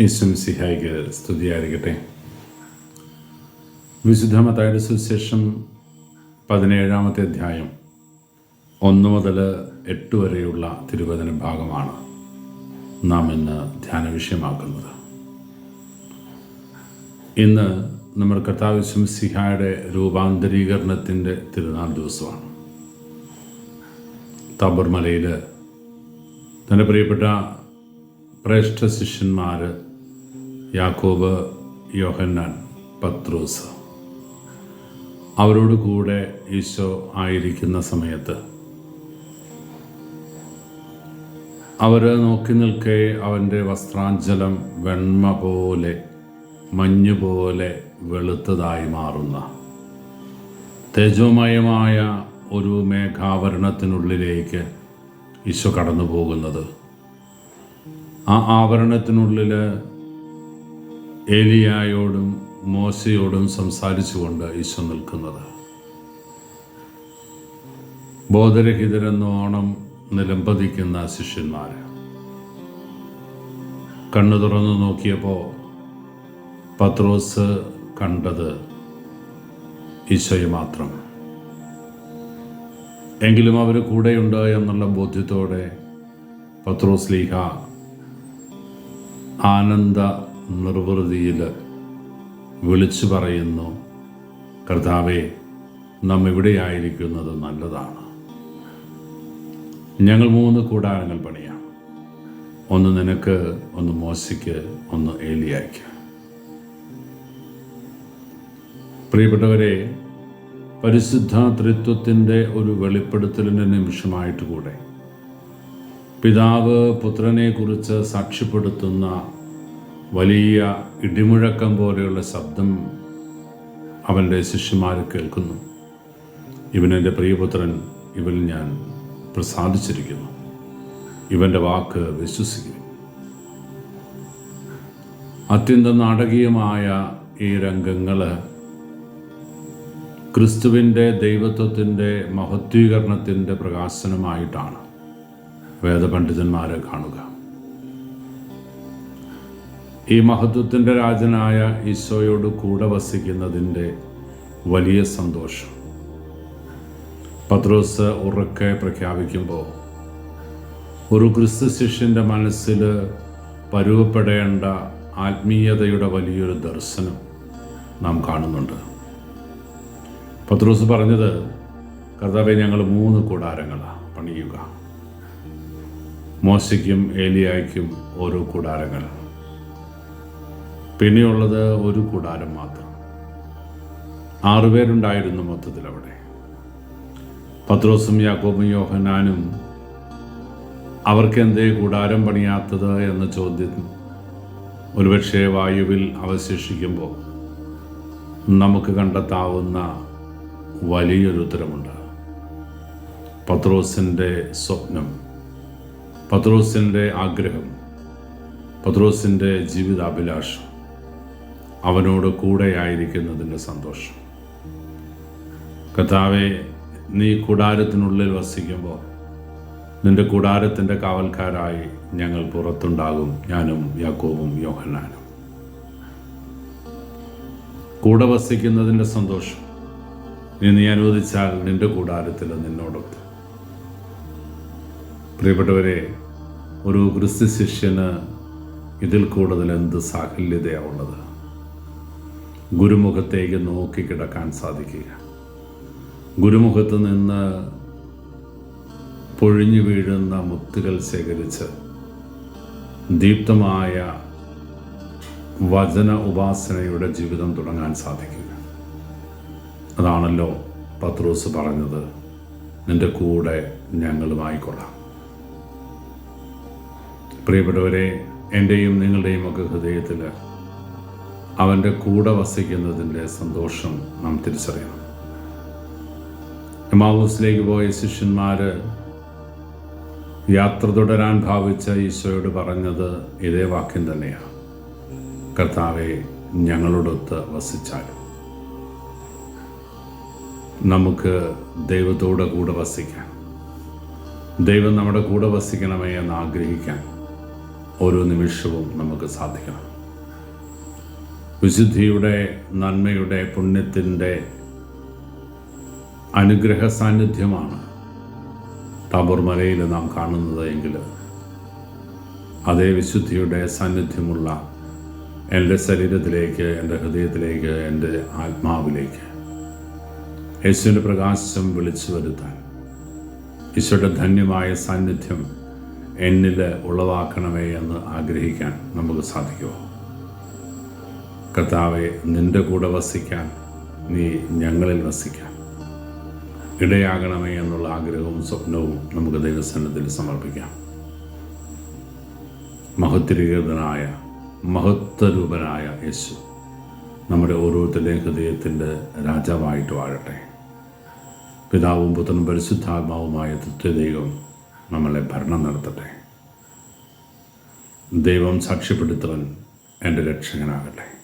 ഈശ്വംസിഹായിക്ക് സ്തുതിയായിരിക്കട്ടെ. വിശുദ്ധ മതായുടെ സുവിശേഷം പതിനേഴാമത്തെ അധ്യായം ഒന്ന് മുതൽ എട്ട് വരെയുള്ള തിരുവചന ഭാഗമാണ് നാം ഇന്ന് ധ്യാന വിഷയമാക്കുന്നത്. ഇന്ന് നമ്മൾ കർത്താവ് സിഹായുടെ രൂപാന്തരീകരണത്തിന്റെ തിരുനാൾ ദിവസമാണ്. തബർമലയിൽ തന്റെ പ്രിയപ്പെട്ട ശ്രേഷ്ഠ ശിഷ്യന്മാർ യാക്കോബ് യോഹന്നാൻ പത്രോസ്. അവരോട് കൂടെ ഈശോ ആയിരിക്കുന്ന സമയത്ത് അവർ നോക്കി നിൽക്കെ അവന്റെ വസ്ത്രാഞ്ചലം വെണ്മ പോലെ മഞ്ഞു പോലെ വെളുത്തതായി മാറുന്ന തേജോമയമായ ഒരു മേഘാവരണത്തിനുള്ളിലേക്ക് ഈശോ കടന്നു പോകുന്നത് ആ ആവരണത്തിനുള്ളിൽ ഏലിയായോടും മോശയോടും സംസാരിച്ചുകൊണ്ട് ഈശോ നിൽക്കുന്നത്. ബോധരഹിതരെന്നോണം നിലംപതിക്കുന്ന ശിഷ്യന്മാർ കണ്ണു തുറന്നു നോക്കിയപ്പോൾ പത്രോസ് കണ്ടത് ഈശോയെ മാത്രം. എങ്കിലും അവർ കൂടെയുണ്ട് എന്നുള്ള ബോധ്യത്തോടെ പത്രോസ് ലീഹ ആനന്ദ നിർവൃതിയിൽ വിളിച്ചു പറയുന്നു കർത്താവെ നാം ഇവിടെയായിരിക്കുന്നത് നല്ലതാണ്. ഞങ്ങൾ മൂന്ന് കൂടാരങ്ങൾ പണിയാം. ഒന്ന് നിനക്ക് ഒന്ന് മോശയ്ക്ക് ഒന്ന് ഏലിയായ്ക്ക്. പ്രിയപ്പെട്ടവരെ പരിശുദ്ധ തൃത്വത്തിന്റെ ഒരു വെളിപ്പെടുത്തലിന്റെ നിമിഷമായിട്ട് കൂടെ പിതാവ് പുത്രനെക്കുറിച്ച് സാക്ഷ്യപ്പെടുത്തുന്ന വലിയ ഇടിമുഴക്കം പോലെയുള്ള ശബ്ദം അവന്റെ ശിഷ്യന്മാർ കേൾക്കുന്നു. ഇവനെന്റെ പ്രിയപുത്രൻ ഇവൻ ഞാൻ പ്രസാദിച്ചിരിക്കുന്നു. ഇവന്റെ വാക്ക് വിശ്വസിക്കും. അത്യന്തം നാടകീയമായ ഈ രംഗങ്ങൾ ക്രിസ്തുവിന്റെ ദൈവത്വത്തിന്റെ മഹത്വീകരണത്തിന്റെ പ്രകാശനമായിട്ടാണ്. വേദപണ്ഡിതന്മാരെ കാണുക. ഈ മഹത്വത്തിന്റെ രാജനായ ഈശോയോട് കൂടെ വസിക്കുന്നതിന്റെ വലിയ സന്തോഷം. പത്രോസ് ഉറക്കെ പ്രഖ്യാപിക്കുമ്പോൾ ഒരു ക്രിസ്തു ശിഷ്യന്റെ മനസ്സിൽ പരുവപ്പെടേണ്ട ആത്മീയതയുടെ വലിയൊരു ദർശനം നാം കാണുന്നുണ്ട്. പത്രോസ് പറഞ്ഞത് കർത്താവെ ഞങ്ങൾ മൂന്ന് കൂടാരങ്ങളാണ് പണിയുക. മോശയ്ക്കും ഏലിയായ്ക്കും ഓരോ കൂടാരങ്ങൾ. പിന്നെയുള്ളത് ഒരു കൂടാരം മാത്രം. ആറുപേരുണ്ടായിരുന്നു മൊത്തത്തിൽ അവിടെ. പത്രോസും യാക്കോബും യോഹനാനും അവർക്കെന്തേ കൂടാരം പണിയാത്തത് എന്ന ചോദ്യം ഒരുപക്ഷെ വായുവിൽ അവശേഷിക്കുമ്പോൾ നമുക്ക് കണ്ടെത്താവുന്ന വലിയൊരു ഉത്തരമുണ്ട്. പത്രോസിന്റെ സ്വപ്നം പത്രോസിന്റെ ആഗ്രഹം പത്രോസിന്റെ ജീവിതാഭിലാഷം അവനോട് കൂടെയായിരിക്കുന്നതിന്റെ സന്തോഷം. കഥാവെ നീ കൂടാരത്തിനുള്ളിൽ വസിക്കുമ്പോൾ നിന്റെ കൂടാരത്തിന്റെ കാവൽക്കാരായി ഞങ്ങൾ പുറത്തുണ്ടാകും ഞാനും യാക്കോവും യോഹന്നാനും. കൂടെ വസിക്കുന്നതിന്റെ സന്തോഷം നീ നീ അനുവദിച്ചാൽ നിന്റെ കൂടാരത്തിൽ നിന്നോടൊത്ത് പ്രിയപ്പെട്ടവരെ ഒരു ക്രിസ്തു ശിഷ്യന് ഇതിൽ കൂടുതൽ എന്ത് സാഹല്യതയാവുള്ളത് ഗുരുമുഖത്തേക്ക് നോക്കി കിടക്കാൻ സാധിക്കുക. ഗുരുമുഖത്ത് നിന്ന് പൊഴിഞ്ഞു വീഴുന്ന മുത്തുകൾ ശേഖരിച്ച് ദീപ്തമായ വചന ഉപാസനയുടെ ജീവിതം തുടങ്ങാൻ സാധിക്കുക. അതാണല്ലോ പത്രോസ് പറഞ്ഞത് നിന്റെ കൂടെ ഞങ്ങളുമായിക്കൊള്ളാം പ്രിയപ്പെട്ടവരെ എന്റെയും നിങ്ങളുടെയും ഒക്കെ ഹൃദയത്തിൽ അവന്റെ കൂടെ വസിക്കുന്നതിന്റെ സന്തോഷം നാം തിരിച്ചറിയണം. എമാവൂസിലേക്ക് പോയ ശിഷ്യന്മാർ യാത്ര തുടരാൻ ഭാവിച്ച ഈശോയോട് പറഞ്ഞത് ഇതേ വാക്യം തന്നെയാണ്. കർത്താവെ ഞങ്ങളോടൊത്ത് വസിച്ചാലും നമുക്ക് ദൈവത്തോടെ കൂടെ വസിക്കാം ദൈവം നമ്മുടെ കൂടെ വസിക്കണമേ എന്ന് ആഗ്രഹിക്കാൻ ഓരോ നിമിഷവും നമുക്ക് സാധിക്കണം. വിശുദ്ധിയുടെ നന്മയുടെ പുണ്യത്തിന്റെ അനുഗ്രഹ സാന്നിധ്യമാണ് താബോർ മലയിൽ നാം കാണുന്നത് എങ്കിൽ അതേ വിശുദ്ധിയുടെ സാന്നിധ്യമുള്ള എന്റെ ശരീരത്തിലേക്ക് എന്റെ ഹൃദയത്തിലേക്ക് എന്റെ ആത്മാവിലേക്ക് യേശുവിന്റെ പ്രകാശം വിളിച്ചു വരുത്താൻ ഈശോയുടെ ധന്യമായ സാന്നിധ്യം എന്നിൽ ഉളവാക്കണമേ എന്ന് ആഗ്രഹിക്കാൻ നമുക്ക് സാധിക്കുമോ? കർത്താവെ നിന്റെ കൂടെ വസിക്കാൻ നീ ഞങ്ങളിൽ വസിക്കാൻ ഇടയാകണമേ എന്നുള്ള ആഗ്രഹവും സ്വപ്നവും നമുക്ക് ദൈവസന്നത്തിൽ സമർപ്പിക്കാം. മഹത്വരീകൃതനായ മഹത്വരൂപനായ യേശു നമ്മുടെ ഓരോരുത്തരുടെയും ഹൃദയത്തിന്റെ രാജാവായിട്ട് വാഴട്ടെ. പിതാവും പുത്രനും പരിശുദ്ധാത്മാവുമായ തൃത്വദൈവം നമ്മളെ ഭരണം നടത്തട്ടെ. ദൈവം സാക്ഷ്യപ്പെടുത്തവൻ എന്റെ രക്ഷകനാകട്ടെ.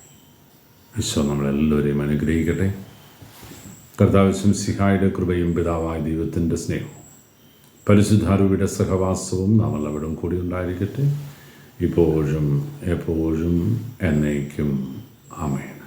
വിശ്വം നമ്മളെല്ലാവരെയും അനുഗ്രഹിക്കട്ടെ. കർത്താവശ്യം സിഹായുടെ കൃപയും പിതാവായ ദൈവത്തിന്റെ സ്നേഹവും പരിശുദ്ധാരൂപിയുടെ സഹവാസവും നമ്മളവിടം കൂടി ഉണ്ടായിരിക്കട്ടെ. ഇപ്പോഴും എപ്പോഴും എന്നേക്കും. ആമേൻ.